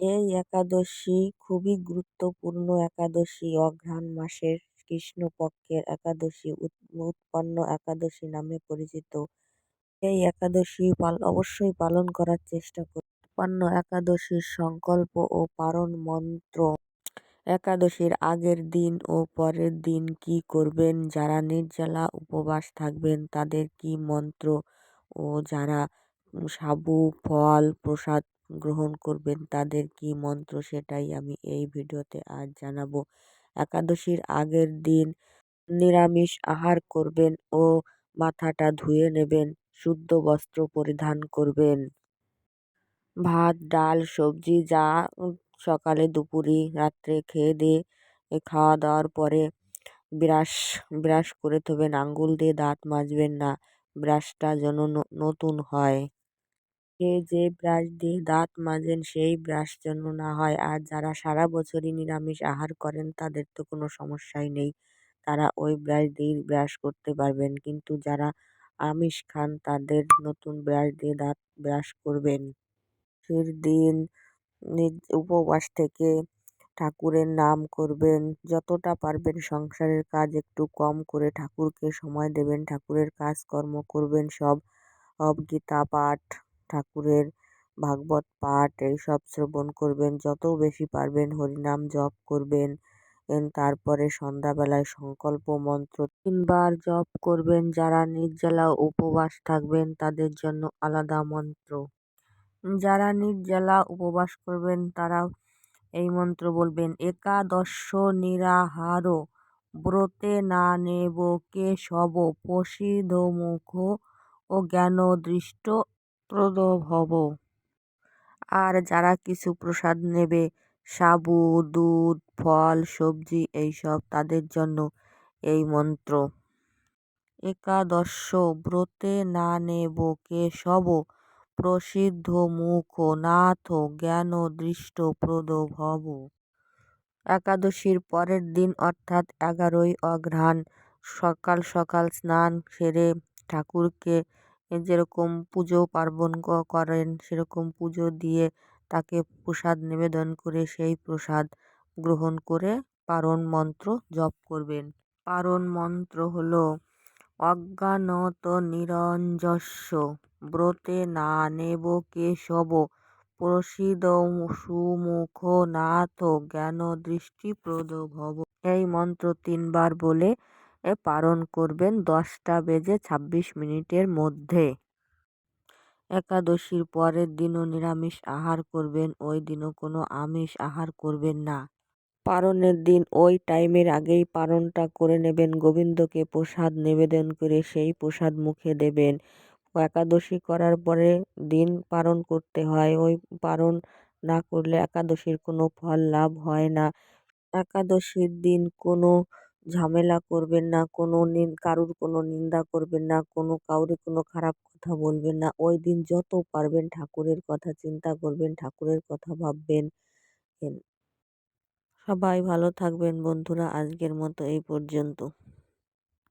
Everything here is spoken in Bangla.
এই একাদশী খুবই গুরুত্বপূর্ণ একাদশী। অঘ্রাণ মাসের কৃষ্ণপক্ষের একাদশী উৎপন্ন একাদশী নামে পরিচিত। এই একাদশী পাল, অবশ্যই পালন করার চেষ্টা করুন। উৎপন্ন একাদশীর সংকল্প ও পারণ মন্ত্র। একাদশীর আগের দিন ও পরের দিন কি করবেন? যারা নির্জলা উপবাস থাকবেন তাদের কি মন্ত্র? ও যারা সাবু, ফল, প্রসাদ গ্রহণ করবেন। তাদের কি মন্ত্র সেটাই আমি এই ভিডিওতে আজ জানাব। একাদশীর আগের দিন নিরামিষ আহার করবেন ও মাথাটা ধুয়ে নেবেন, শুদ্ধ বস্ত্র পরিধান করবেন। ভাত, ডাল, সবজি যা সকালে, দুপুরে, রাত্রে খেয়ে দিয়ে খাওয়া দাওয়ার পরে ব্রাশ ব্রাশ করে থবেন। আঙ্গুল দিয়ে দাঁত মাজবেন না, ব্রাশটা যেন নতুন হয়। যে যে ব্রাশ দিয়ে দাঁত মাজেন, সেই ব্রাশ যেন না হয়। আর যারা সারা বছরই নিরামিষ আহার করেন, তাদের তো কোনো সমস্যাই নেই। তারা ওই ব্রাশ দিয়েই ব্রাশ করতে পারবেন। কিন্তু যারা আমিষ খান, তাদের নতুন ব্রাশ দিয়ে দাঁত ব্রাশ করবেন। ফের দিন উপবাস থেকে ঠাকুরের নাম করবেন। যতটা পারবেন সংসারের কাজ একটু কম করে ঠাকুরকে সময় দেবেন। ঠাকুরের কাজকর্ম করবেন সব। গীতা পাঠ ঠাকুরের ভাগবত পাঠ, এইসব শ্রবণ করবেন, যত বেশি পারবেন হরিনাম জপ করবেন। তারপরে সন্ধ্যাবেলায় সংকল্প মন্ত্র তিনবার জপ করবেন। যারা নির্জলা উপবাস থাকবেন, তাদের জন্য আলাদা মন্ত্র। যারা নির্জলা উপবাস করবেন, তারা এই মন্ত্র বলবেন একাদশ নিরাহার, ব্রতে না নেব সব প্রসিদ্ধ মুখ ও জ্ঞান দৃষ্ট প্রদভব আর যারা কিছু প্রসাদ নেবে, সাবু, দুধ, ফল, সবজি এইসব তাদের জন্য এই মন্ত্র। একাদশ ব্রতে না নেব কে সব। প্রসিদ্ধ মুখ নাথ জ্ঞান দৃষ্ট প্রদভব একাদশীর পরের দিন অর্থাৎ এগারোই অঘ্রাণ সকাল সকাল স্নান সেরে ঠাকুরকে যেরকম পুজো পার্বণ করেন, সেরকম পুজো দিয়ে তাকে প্রসাদ নিবেদন করে সেই প্রসাদ গ্রহণ করে পারণ মন্ত্র জপ করবেন। পারণ মন্ত্র হল, অজ্ঞানত নিরঞ্জস্য, ব্রতে না নেব কেশব প্রসিদ সুমুখ নাথ, জ্ঞান দৃষ্টিপ্রদ ভব। এই মন্ত্র তিনবার বলে পারণ করবেন দশটা বেজে ছাব্বিশ মিনিটের মধ্যে। একাদশীর পরের দিনও নিরামিষ আহার করবেন, ওই দিনও কোনো আমিষ আহার করবেন না। পারণের দিন ওই টাইমের আগেই পারণটা করে নেবেন, গোবিন্দকে প্রসাদ নিবেদন করে সেই প্রসাদ মুখে দেবেন। একাদশী করার পরে দিন পালন করতে হয়, ওই পালন না করলে একাদশীর কোনো ফল লাভ হয় না। একাদশীর দিন কোনো ঝামেলা করবেন না, কোনো কারুর কোনো নিন্দা করবেন না, কোনো কাউরে কোনো খারাপ কথা বলবেন না। ওই দিন যত পারবেন ঠাকুরের কথা চিন্তা করবেন, ঠাকুরের কথা ভাববেন। সবাই ভালো থাকবেন বন্ধুরা, আজকের মতো এই পর্যন্ত।